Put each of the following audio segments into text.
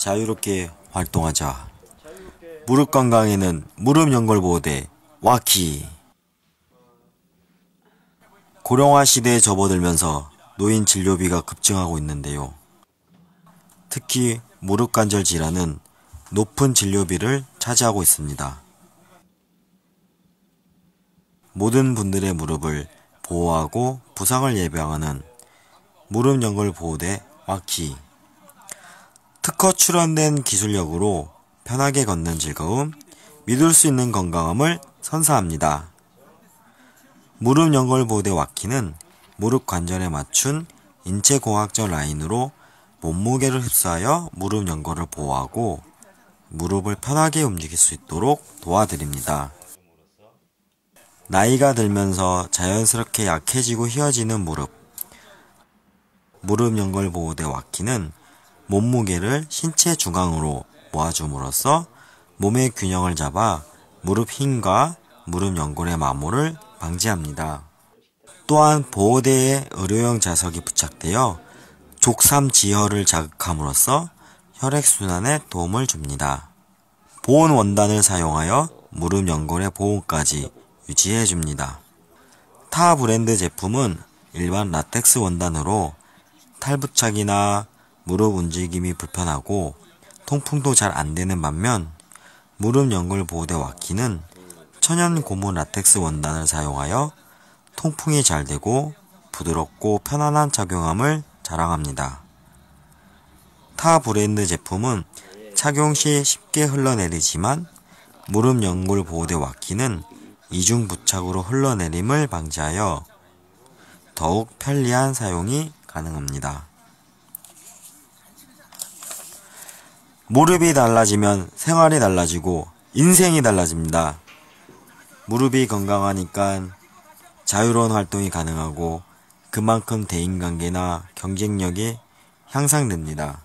자유롭게 활동하자. 무릎 건강에는 무릎 연골 보호대 와키. 고령화 시대에 접어들면서 노인 진료비가 급증하고 있는데요. 특히 무릎 관절 질환은 높은 진료비를 차지하고 있습니다. 모든 분들의 무릎을 보호하고 부상을 예방하는 무릎 연골 보호대 와키. 특허 출원된 기술력으로 편하게 걷는 즐거움, 믿을 수 있는 건강함을 선사합니다. 무릎 연골 보호대 와키는 무릎 관절에 맞춘 인체공학적 라인으로 몸무게를 흡수하여 무릎 연골을 보호하고 무릎을 편하게 움직일 수 있도록 도와드립니다. 나이가 들면서 자연스럽게 약해지고 휘어지는 무릎. 무릎 연골 보호대 와키는 몸무게를 신체 중앙으로 모아줌으로써 몸의 균형을 잡아 무릎 힘과 무릎 연골의 마모를 방지합니다. 또한 보호대에 의료용 자석이 부착되어 족삼 지혈을 자극함으로써 혈액순환에 도움을 줍니다. 보온 원단을 사용하여 무릎 연골의 보온까지 유지해 줍니다. 타 브랜드 제품은 일반 라텍스 원단으로 탈부착이나 무릎 움직임이 불편하고 통풍도 잘 안되는 반면 무릎 연골 보호대 와키는 천연 고무 라텍스 원단을 사용하여 통풍이 잘 되고 부드럽고 편안한 착용함을 자랑합니다. 타 브랜드 제품은 착용 시 쉽게 흘러내리지만 무릎 연골 보호대 와키는 이중 부착으로 흘러내림을 방지하여 더욱 편리한 사용이 가능합니다. 무릎이 달라지면 생활이 달라지고 인생이 달라집니다. 무릎이 건강하니까 자유로운 활동이 가능하고 그만큼 대인관계나 경쟁력이 향상됩니다.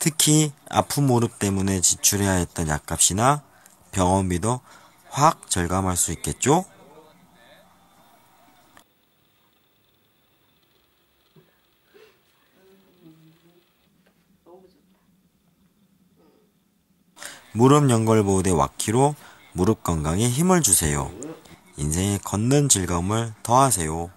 특히 아픈 무릎 때문에 지출해야 했던 약값이나 병원비도 확 절감할 수 있겠죠? 무릎 연골 보호대 와키로 무릎 건강에 힘을 주세요. 인생의 걷는 즐거움을 더하세요.